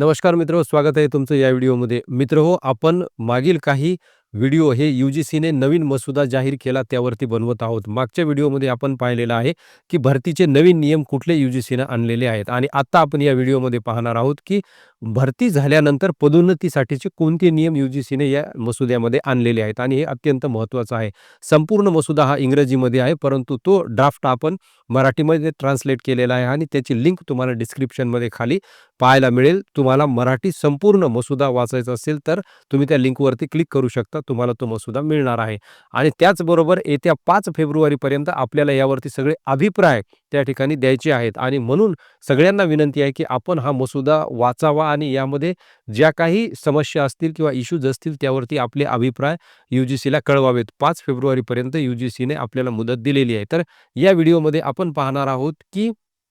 नमस्कार मित्र स्वागत आहे तुमचं या व्हिडिओमध्ये. मित्र हो आपण मागील काही व्हिडिओ हे यू जी सीने नवीन मसुदा जाहीर केला त्यावरती बनवत आहोत. मागच्या व्हिडिओमध्ये आपण पाहिलेलं आहे की भरतीचे नवीन नियम कुठले यू जी सीनं आणलेले आहेत. आणि आत्ता आपण या व्हिडिओमध्ये पाहणार आहोत की भरती झाल्यानंतर पदोन्नतीसाठीचे कोणते नियम यू जी सीने या मसुद्यामध्ये आणलेले आहेत? आणि हे अत्यंत महत्त्वाचं आहे. संपूर्ण मसुदा हा इंग्रजीमध्ये आहे परंतु तो ड्राफ्ट आपण मराठीमध्ये ट्रान्सलेट केलेला आहे आणि त्याची लिंक तुम्हाला डिस्क्रिप्शनमध्ये खाली पाहायला मिळेल. तुम्हाला मराठी संपूर्ण मसुदा वाचायचा असेल तर तुम्ही त्या लिंकवरती क्लिक करू शकता. तुम्हाला तो मसुदा मिळणार आहे. आणि त्याचबरोबर येत्या पाच फेब्रुवारीपर्यंत आपल्याला यावरती सगळे अभिप्राय त्या ठिकाणी द्यायचे आहेत. आणि म्हणून सगळ्यांना विनंती आहे की आपण हा मसुदा वाचावा आणि यामध्ये ज्या काही समस्या असतील किंवा इश्यूज असतील त्यावरती आपले अभिप्राय यू जी सीला कळवावेत. पाच फेब्रुवारीपर्यंत यू जी सीने आपल्याला मुदत दिलेली आहे. तर या व्हिडिओमध्ये आपण पाहणार आहोत की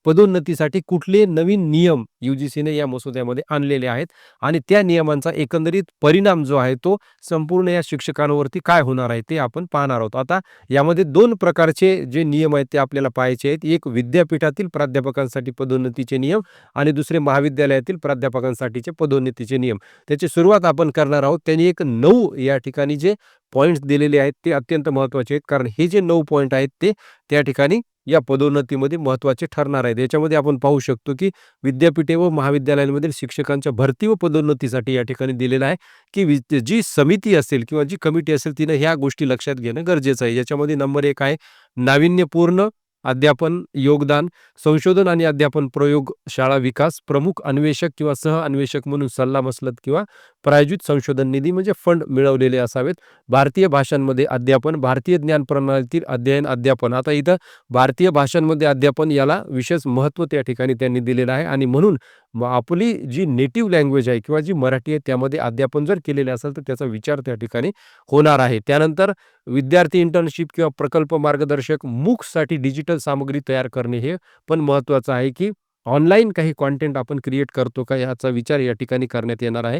पदोन्नतीसाठी कुठले नवीन नियम यू जी सीने या मसुद्यामध्ये आणलेले आहेत आणि त्या नियमांचा एकंदरीत परिणाम जो आहे तो संपूर्ण या शिक्षकांवरती काय होणार आहे ते आपण पाहणार आहोत. आता यामध्ये दोन प्रकारचे जे नियम आहेत ते आपल्याला पाहायचे आहेत. एक विद्यापीठातील प्राध्यापकांसाठी पदोन्नतीचे नियम आणि दुसरे महाविद्यालयातील प्राध्यापकांसाठीचे पदोन्नतीचे नियम. त्याची सुरुवात आपण करणार आहोत. त्यांनी एक नऊ या ठिकाणी जे पॉईंट्स दिलेले आहेत ते अत्यंत महत्त्वाचे आहेत. कारण हे जे नऊ पॉईंट आहेत ते त्या ठिकाणी या पदोन्नतीमध्ये महत्त्वाचे ठरणार आहेत. याच्यामध्ये आपण पाहू शकतो की विद्यापीठे व महाविद्यालयांमधील शिक्षकांच्या भरती व पदोन्नतीसाठी या ठिकाणी दिलेलं आहे की जी समिती असेल किंवा जी कमिटी असेल तिनं ह्या गोष्टी लक्षात घेणं गरजेचं आहे. याच्यामध्ये नंबर एक आहे नाविन्यपूर्ण अध्यापन योगदान संशोधन आणि अध्यापन प्रयोग शाळा विकास प्रमुख अन्वेषक किंवा सह अन्वेषक म्हणून सल्लामसलत किंवा प्रायोजित संशोधन निधी म्हणजे फंड मिळवलेले असावेत. भारतीय भाषांमध्ये अध्यापन भारतीय ज्ञान प्रणालीतील अध्ययन अध्यापन. आता इथं भारतीय भाषांमध्ये अध्यापन याला विशेष महत्त्व त्या ठिकाणी त्यांनी दिलेलं आहे आणि म्हणून मग आपली जी नेटिव्ह लँग्वेज आहे किंवा जी मराठी आहे त्यामध्ये अध्यापन जर केलेले असेल तर त्याचा विचार त्या ठिकाणी होणार आहे. त्यानंतर विद्यार्थी इंटर्नशिप किंवा प्रकल्प मार्गदर्शक मूकसाठी डिजिटल सामग्री तयार करणे हे पण महत्त्वाचं आहे की ऑनलाईन काही कॉन्टेंट आपण क्रिएट करतो का याचा विचार या ठिकाणी करण्यात येणार आहे.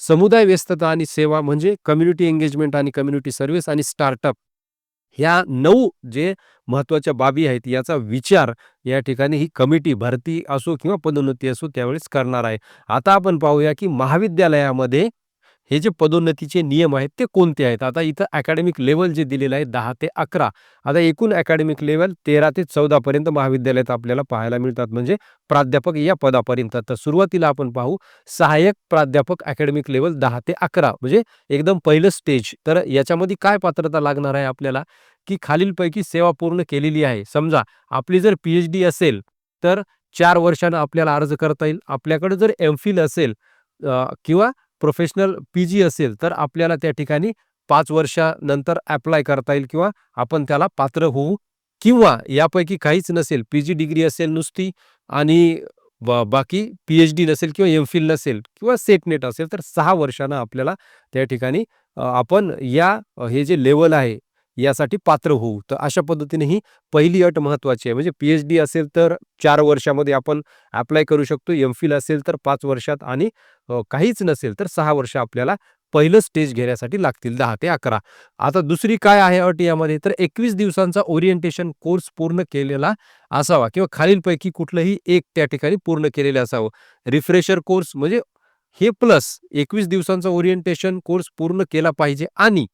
समुदाय व्यस्तता आणि सेवा म्हणजे कम्युनिटी एंगेजमेंट आणि कम्युनिटी सर्व्हिस आणि स्टार्टअप ह्या नऊ जे महत्त्वाच्या बाबी आहेत याचा विचार या ठिकाणी ही कमिटी भरती असो किंवा पदोन्नती असो त्यावेळेस करणार आहे. आता आपण पाहूया की महाविद्यालयामध्ये हे जे पदोन्नतीचे नियम आहेत ते कोणते आहेत? आता इथं अकॅडमिक लेवल जे दिलेलं आहे दहा ते अकरा. आता एकूण अकॅडमिक लेवल तेरा ते चौदापर्यंत महाविद्यालयात आपल्याला पाहायला मिळतात. म्हणजे प्राध्यापक या पदापर्यंत. तर सुरुवातीला आपण पाहू सहाय्यक प्राध्यापक अकॅडमिक लेवल दहा ते अकरा. म्हणजे एकदम पहिलं स्टेज तर याच्यामध्ये काय पात्रता लागणार आहे आपल्याला? की खालीलपैकी सेवा पूर्ण केलेली आहे. समजा आपली जर पी एच डी असेल तर चार वर्षानं आपल्याला अर्ज करता येईल. आपल्याकडे जर एम फिल असेल किंवा प्रोफेशनल पी जी असेल तर आपल्याला त्या ठिकाणी पाच वर्षानंतर अप्लाय करता येईल किंवा आपण त्याला पात्र होऊ. किंवा यापैकी काहीच नसेल पी जी डिग्री असेल नुसती आणि बाकी पी एच डी नसेल किंवा एम फिल नसेल किंवा सेट नेट असेल तर सहा वर्षानं आपल्याला त्या ठिकाणी आपण या हे जे लेवल आहे यासाठी पात्र होऊ. तर अशा पद्धतीने ही पहिली अट महत्त्वाची आहे. म्हणजे पी एच डी असेल तर चार वर्षामध्ये आपण अप्लाय करू शकतो. एम फिल असेल तर पाच वर्षात आणि काहीच नसेल तर सहा वर्ष आपल्याला पहिलं स्टेज घेण्यासाठी लागतील. दहा ते अकरा. आता दुसरी काय आहे अट यामध्ये? तर एकवीस दिवसांचा ओरिएंटेशन कोर्स पूर्ण केलेला असावा किंवा खालीलपैकी कुठलंही एक त्या ठिकाणी पूर्ण केलेलं असावं. रिफ्रेशर कोर्स म्हणजे हे प्लस एकवीस दिवसांचा ओरिएंटेशन कोर्स पूर्ण केला पाहिजे आणि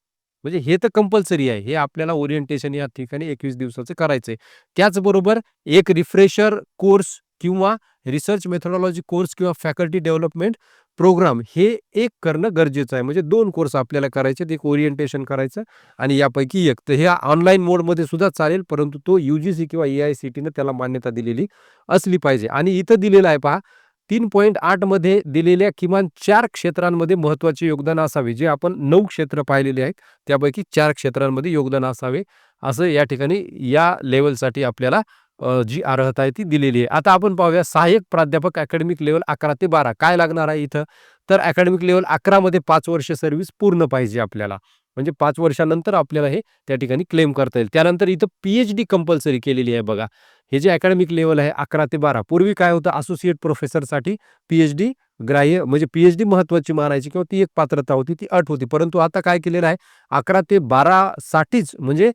म्हणजे हे तर कंपल्सरी आहे. हे आपल्याला ओरिएंटेशन या ठिकाणी एकवीस दिवसाचं करायचं आहे त्याचबरोबर एक रिफ्रेशर कोर्स किंवा रिसर्च मेथडॉलॉजी कोर्स किंवा फॅकल्टी डेव्हलपमेंट प्रोग्राम हे एक करणं गरजेचं आहे. म्हणजे दोन कोर्स आपल्याला करायचे एक ओरिएंटेशन करायचं आणि यापैकी एक. तर ह्या ऑनलाईन मोडमध्ये सुद्धा चालेल परंतु तो यू जी सी किंवा ए आय सी टीनं त्याला मान्यता दिलेली असली पाहिजे. आणि इथं दिलेलं आहे पहा तीन पॉईंट आठमध्ये दिलेल्या किमान चार क्षेत्रांमध्ये महत्त्वाचे योगदान असावे. जे आपण नऊ क्षेत्र पाहिलेले आहेत त्यापैकी चार क्षेत्रांमध्ये योगदान असावे. असं या ठिकाणी या लेवलसाठी आपल्याला जी अर्हता आहे ती दिलेली आहे. आता आपण पाहूया सहाय्यक प्राध्यापक अकॅडमिक लेवल अकरा ते बारा. काय लागणार आहे इथं? तर अकॅडमिक लेवल अकरामध्ये पाच वर्ष सर्व्हिस पूर्ण पाहिजे आपल्याला. म्हणजे पाच वर्षानंतर आपल्याला हे त्या ठिकाणी क्लेम करता येईल. त्यानंतर इथं पी एच डी कंपल्सरी केलेली आहे बघा. हे जे अकॅडमिक लेवल आहे अकरा ते बारा. पूर्वी काय होतं? असोसिएट प्रोफेसरसाठी पी एच डी ग्राह्य म्हणजे पी एच डी महत्वाची मानायची किंवा ती एक पात्रता होती ती अट होती. परंतु आता काय केलेलं आहे? अकरा ते बारासाठीच म्हणजे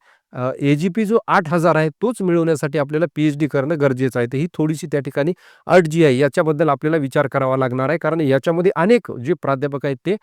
ए जी पी जो आठ हजार आहे तोच मिळवण्यासाठी आपल्याला पी एच डी करणं गरजेचं आहे. तर ही थोडीशी त्या ठिकाणी अट जी आहे. याच्याबद्दल आपल्याला विचार करावा लागणार आहे. कारण याच्यामध्ये अनेक जे प्राध्यापक आहेत ते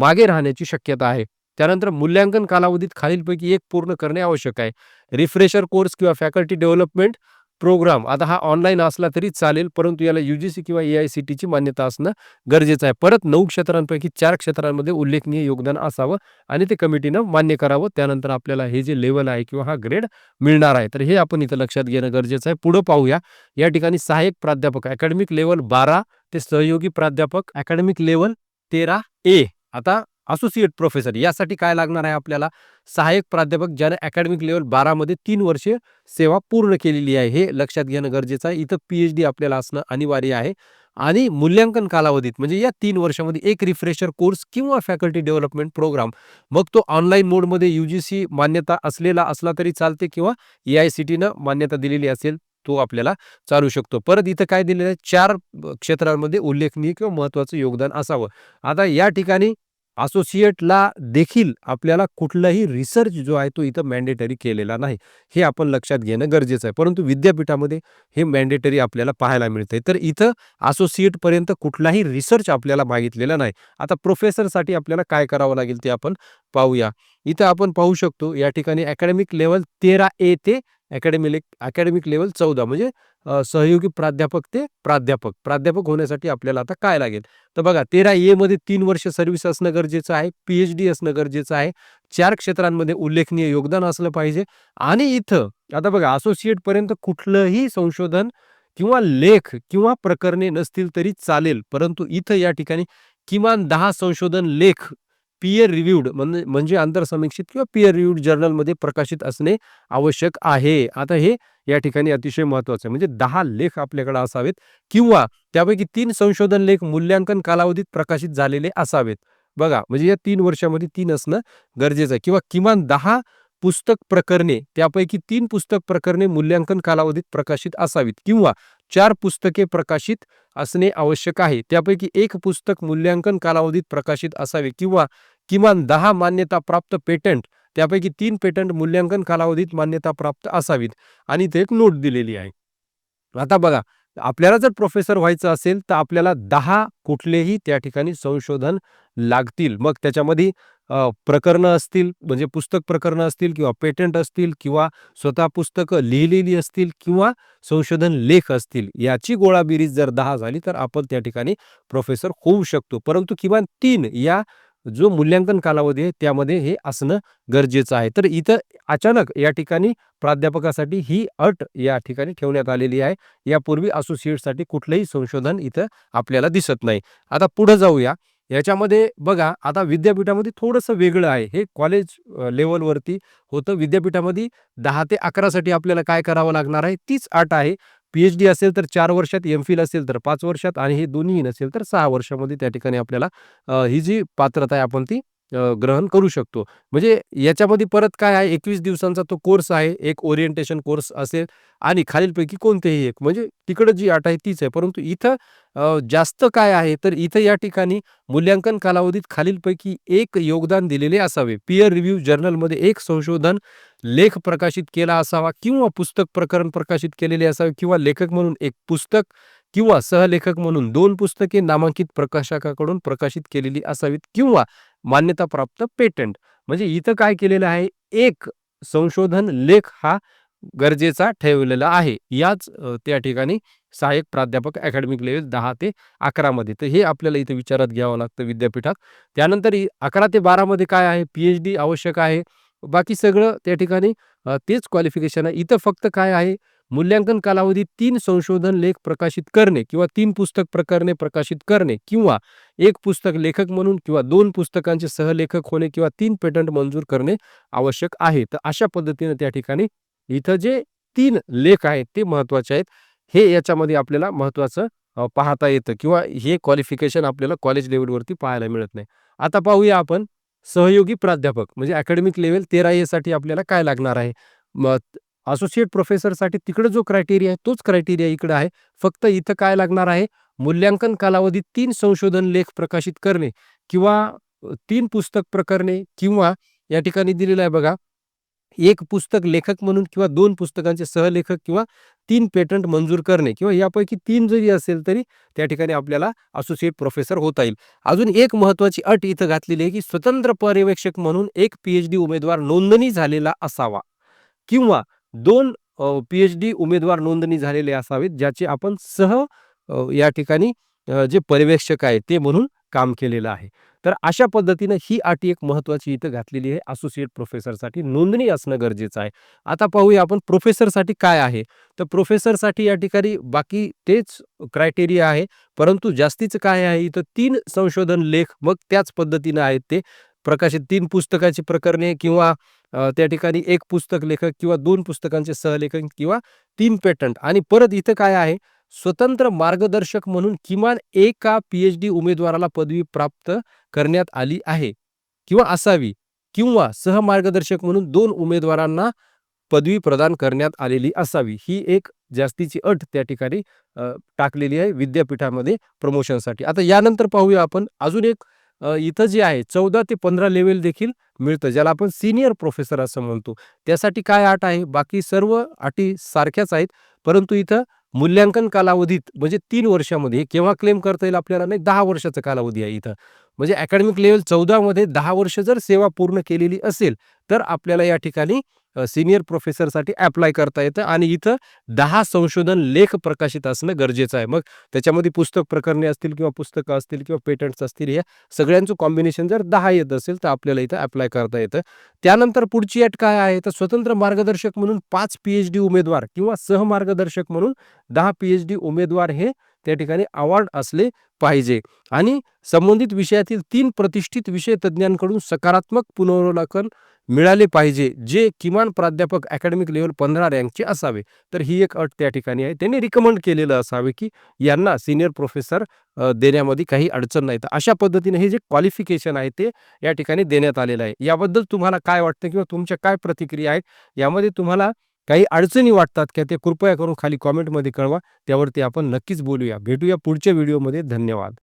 मागे राहण्याची शक्यता आहे. त्यानंतर मूल्यांकन कालावधीत खालीलपैकी एक पूर्ण करणे आवश्यक आहे. रिफ्रेशर कोर्स किंवा फॅकल्टी डेव्हलपमेंट प्रोग्राम आता हा ऑनलाईन असला तरी चालेल परंतु याला यू जी सी किंवा ए आय सी टीची मान्यता असणं गरजेचं आहे. परत नऊ क्षेत्रांपैकी चार क्षेत्रांमध्ये उल्लेखनीय योगदान असावं आणि ते कमिटीनं मान्य करावं. त्यानंतर आपल्याला हे जे लेवल आहे किंवा हा ग्रेड मिळणार आहे. तर हे आपण इथं लक्षात घेणं गरजेचं आहे. पुढं पाहूया. या ठिकाणी सहाय्यक प्राध्यापक अकॅडमिक लेवल बारा ते सहयोगी प्राध्यापक अकॅडमिक लेवल तेरा ए आता असोसिएट प्रोफेसर यासाठी काय लागणार आहे आपल्याला? सहाय्यक प्राध्यापक ज्याने अकॅडमिक लेवल बारामध्ये तीन वर्षे सेवा पूर्ण केलेली आहे. हे लक्षात घेणं गरजेचं आहे. इथं पी एच डी आपल्याला असणं अनिवार्य आहे. आणि मूल्यांकन कालावधीत म्हणजे या तीन वर्षामध्ये एक रिफ्रेशर कोर्स किंवा फॅकल्टी डेव्हलपमेंट प्रोग्राम मग तो ऑनलाईन मोडमध्ये यू जी सी मान्यता असलेला असला तरी चालते किंवा ए आय सी टीनं मान्यता दिलेली असेल तो आपल्याला चालू शकतो. परत इथं काय दिलेलं आहे? चार क्षेत्रांमध्ये उल्लेखनीय किंवा महत्त्वाचं योगदान असावं. आता या ठिकाणी असोसिएटला देखील आपल्याला कुठलाही रिसर्च जो आहे तो इथं मॅन्डेटरी केलेला नाही. हे आपण लक्षात घेणं गरजेचं आहे. परंतु विद्यापीठामध्ये हे मॅन्डेटरी आपल्याला पाहायला मिळते तर इथं असोसिएटपर्यंत कुठलाही रिसर्च आपल्याला मागितलेला नाही. आता प्रोफेसरसाठी आपल्याला काय करावं लागेल ते आपण पाहूया. इथं आपण पाहू शकतो या ठिकाणी अकॅडमिक लेवल तेरा ए ते अकॅडमिक अकॅडमिक लेवल चौदा. म्हणजे सहयोगी प्राध्यापक ते प्राध्यापक. प्राध्यापक होण्यासाठी आपल्याला आता काय लागेल? तर बघा तेरा ए मध्ये तीन वर्ष सर्व्हिस असणं गरजेचं आहे पी एच डी असणं गरजेचं आहे. चार क्षेत्रांमध्ये उल्लेखनीय योगदान असलं पाहिजे. आणि इथं आता बघा असोसिएट पर्यंत कुठलंही संशोधन किंवा लेख किंवा प्रकरणे नसतील तरी चालेल. परंतु इथं या ठिकाणी किमान दहा संशोधन लेख पियर रिव्ह्यूड म्हणजे म्हणजे आंतरसमीक्षित किंवा पियर रिव्ह्यूड जर्नलमध्ये प्रकाशित असणे आवश्यक आहे. आता हे या ठिकाणी अतिशय महत्वाचं आहे. म्हणजे दहा लेख आपल्याकडे असावेत किंवा त्यापैकी तीन संशोधन लेख मूल्यांकन कालावधीत प्रकाशित झालेले असावेत. बघा म्हणजे या तीन वर्षामध्ये तीन असणं गरजेचं आहे. किंवा किमान दहा पुस्तक प्रकरणे त्यापैकी तीन पुस्तक प्रकरणे मूल्यांकन कालावधीत प्रकाशित असावीत. किंवा चार पुस्तके प्रकाशित असणे आवश्यक आहे. त्यापैकी एक पुस्तक मूल्यांकन कालावधीत प्रकाशित असावे किंवा किमान दहा मान्यताप्राप्त पेटंट त्यापैकी तीन पेटंट मूल्यांकन कालावधीत मान्यता प्राप्त असावीत आणि ते एक नोट दिलेली आहे. आता बघा आपल्याला जर प्रोफेसर व्हायचं असेल तर आपल्याला दहा कुठलेही त्या ठिकाणी संशोधन लागतील. मग त्याच्यामध्ये प्रकरणं असतील म्हणजे पुस्तक प्रकरणं असतील किंवा पेटंट असतील किंवा स्वतः पुस्तकं लिहिलेली असतील किंवा संशोधन लेख असतील याची गोळाबिरीज जर दहा झाली तर आपण त्या ठिकाणी प्रोफेसर होऊ शकतो. परंतु किमान तीन या जो मूल्यांकन कालावधी आहे त्यामध्ये हे असणं गरजेचं आहे. तर इथं अचानक या ठिकाणी प्राध्यापकासाठी ही अट या ठिकाणी ठेवण्यात आलेली आहे. यापूर्वी असोसिएटसाठी कुठलंही संशोधन इथं आपल्याला दिसत नाही. आता पुढे जाऊया. याच्यामध्ये बघा आता विद्यापीठामध्ये थोडंसं वेगळं आहे. हे कॉलेज लेवलवरती होतं. विद्यापीठामध्ये दहा ते अकरासाठी आपल्याला काय करावं लागणार आहे? तीच अट आहे. पी एच डी असेल तर चार वर्षात एम फिल असेल तर पाच वर्षात आणि हे दोन्ही नसेल तर सहा वर्षामध्ये त्या ठिकाणी आपल्याला ही जी पात्रता आहे आपण ती ग्रहण करू शकतो. म्हणजे याच्यामध्ये परत काय आहे? एकवीस दिवसांचा तो कोर्स आहे. एक ओरिएंटेशन कोर्स असेल आणि खालीलपैकी कोणतेही एक. म्हणजे तिकडं जी अट आहे तीच आहे. परंतु इथं जास्त काय आहे? तर इथं या ठिकाणी मूल्यांकन कालावधीत खालीलपैकी एक योगदान दिलेले असावे. पियर रिव्ह्यू जर्नलमध्ये एक संशोधन लेख प्रकाशित केला असावा किंवा पुस्तक प्रकरण प्रकाशित केलेले असावे किंवा लेखक म्हणून एक पुस्तक किंवा सहलेखक म्हणून दोन पुस्तके नामांकित प्रकाशकाकडून प्रकाशित केलेली असावीत किंवा मान्यताप्राप्त पेटंट. म्हणजे इथं काय केलेलं आहे? एक संशोधन लेख हा गरजेचा ठेवलेला आहे. याच त्या ठिकाणी सहाय्यक प्राध्यापक अकॅडमिक लेवल दहा ते अकरामध्ये तर हे आपल्याला इथं विचारात घ्यावं लागतं विद्यापीठात. त्यानंतर इ- अकरा ते बारामध्ये काय आहे? पी एच डी आवश्यक आहे. बाकी सगळं त्या ठिकाणी तेच क्वालिफिकेशन आहे. इथं फक्त काय आहे? मूल्यांकन कालावधीत तीन संशोधन लेख प्रकाशित करणे किंवा तीन पुस्तक प्रकरणे प्रकाशित करणे किंवा एक पुस्तक लेखक म्हणून किंवा दोन पुस्तकांचे सहलेखक होणे किंवा तीन पेटंट मंजूर करणे आवश्यक आहे. तर अशा पद्धतीने त्या ठिकाणी इथं जे तीन लेख आहेत ते महत्त्वाचे आहेत. हे याच्यामध्ये आपल्याला महत्वाचं पाहता येतं किंवा हे क्वालिफिकेशन आपल्याला कॉलेज लेवलवरती पाहायला मिळत नाही. आता पाहूया आपण सहयोगी प्राध्यापक म्हणजे अकॅडमिक लेवल तेरा ए साठी आपल्याला काय लागणार आहे? असोसिएट प्रोफेसरसाठी तिकडे जो क्रायटेरिया आहे तोच क्रायटेरिया इकडे आहे. फक्त इथं काय लागणार आहे? मूल्यांकन कालावधीत तीन संशोधन लेख प्रकाशित करणे किंवा तीन पुस्तक प्रकरणे किंवा या ठिकाणी दिलेलं आहे बघा एक पुस्तक लेखक म्हणून किंवा दोन पुस्तकांचे सहलेखक किंवा तीन पेटंट मंजूर करणे किंवा यापैकी तीन जरी असेल तरी त्या ठिकाणी आपल्याला असोसिएट प्रोफेसर होता येईल. अजून एक महत्वाची अट इथं घातलेली आहे की स्वतंत्र पर्यवेक्षक म्हणून एक पीएच डी उमेदवार नोंदणी झालेला असावा किंवा दोन पीएच डी उमेदवार नोंदणी झालेले असावेत ज्याचे आपण सह या ठिकाणी जे पर्यवेक्षक आहे ते म्हणून काम केलेलं आहे. तर अशा पद्धतीनं ही आटी एक महत्त्वाची इथं घातलेली आहे. असोसिएट प्रोफेसरसाठी नोंदणी असणं गरजेचं आहे. आता पाहूया आपण प्रोफेसरसाठी काय आहे. तर प्रोफेसरसाठी या ठिकाणी बाकी तेच क्रायटेरिया आहे. परंतु जास्तीचं काय आहे? इथं तीन संशोधन लेख मग त्याच पद्धतीनं आहेत ते. प्रकाशित तीन पुस्तकाची प्रकरणे किंवा त्या ठिकाणी एक पुस्तक लेखक किंवा दोन पुस्तकांचे सहलेखन किंवा तीन पेटंट. आणि परत इथं काय आहे? स्वतंत्र मार्गदर्शक म्हणून किमान एका पीएच डी उमेदवाराला पदवी प्राप्त करण्यात आली आहे किंवा असावी किंवा सहमार्गदर्शक म्हणून दोन उमेदवारांना पदवी प्रदान करण्यात आलेली असावी. ही एक जास्तीची अट त्या ठिकाणी टाकलेली आहे विद्यापीठामध्ये प्रमोशनसाठी. आता यानंतर पाहूया आपण अजून एक इथं जे आहे चौदा ते पंधरा लेवल देखील मिळतं ज्याला आपण सिनियर प्रोफेसर असं म्हणतो. त्यासाठी काय अट आहे? बाकी सर्व अटी सारख्याच आहेत परंतु इथं मूल्यांकन कालावधीत म्हणजे तीन वर्षामध्ये केव्हा क्लेम करता येईल आपल्याला नाही दहा वर्षाचा कालावधी आहे इथं. म्हणजे अकॅडमिक लेवल चौदामध्ये दहा वर्ष जर सेवा पूर्ण केलेली असेल तर आपल्याला या ठिकाणी सिनियर प्रोफेसरसाठी अप्लाय करता येतं आणि इथं दहा संशोधन लेख प्रकाशित असणं गरजेचं आहे. मग त्याच्यामध्ये पुस्तक प्रकरणे असतील किंवा पुस्तकं असतील किंवा पेटंट्स असतील या सगळ्यांचं कॉम्बिनेशन जर दहा येत असेल तर आपल्याला इथं अप्लाय करता येतं. त्यानंतर पुढची अट काय आहे? तर स्वतंत्र मार्गदर्शक म्हणून पाच पीएच डी उमेदवार किंवा सहमार्गदर्शक म्हणून दहा पीएच डी उमेदवार हे त्या ठिकाणी अवॉर्ड असले पाहिजे. आणि संबंधित विषयातील तीन प्रतिष्ठित विषय तज्ज्ञांकडून सकारात्मक पुनरावलोकन मिळाले पाहिजे जे किमान प्राध्यापक अकॅडमिक लेवल पंधरा रँकचे असावे. तर ही एक अट त्या ठिकाणी आहे. त्यांनी रिकमेंड केलेलं असावे की यांना सिनियर प्रोफेसर देण्यामध्ये काही अडचण नाही. तर अशा पद्धतीने हे जे क्वालिफिकेशन आहे ते या ठिकाणी देण्यात आलेलं आहे. याबद्दल तुम्हाला काय वाटतं किंवा तुमच्या काय प्रतिक्रिया आहेत? यामध्ये तुम्हाला काही अडचणी वाटतात का ते कृपया करून खाली कॉमेंटमध्ये कळवा. त्यावरती आपण नक्कीच बोलूया. भेटूया पुढच्या व्हिडिओमध्ये धन्यवाद.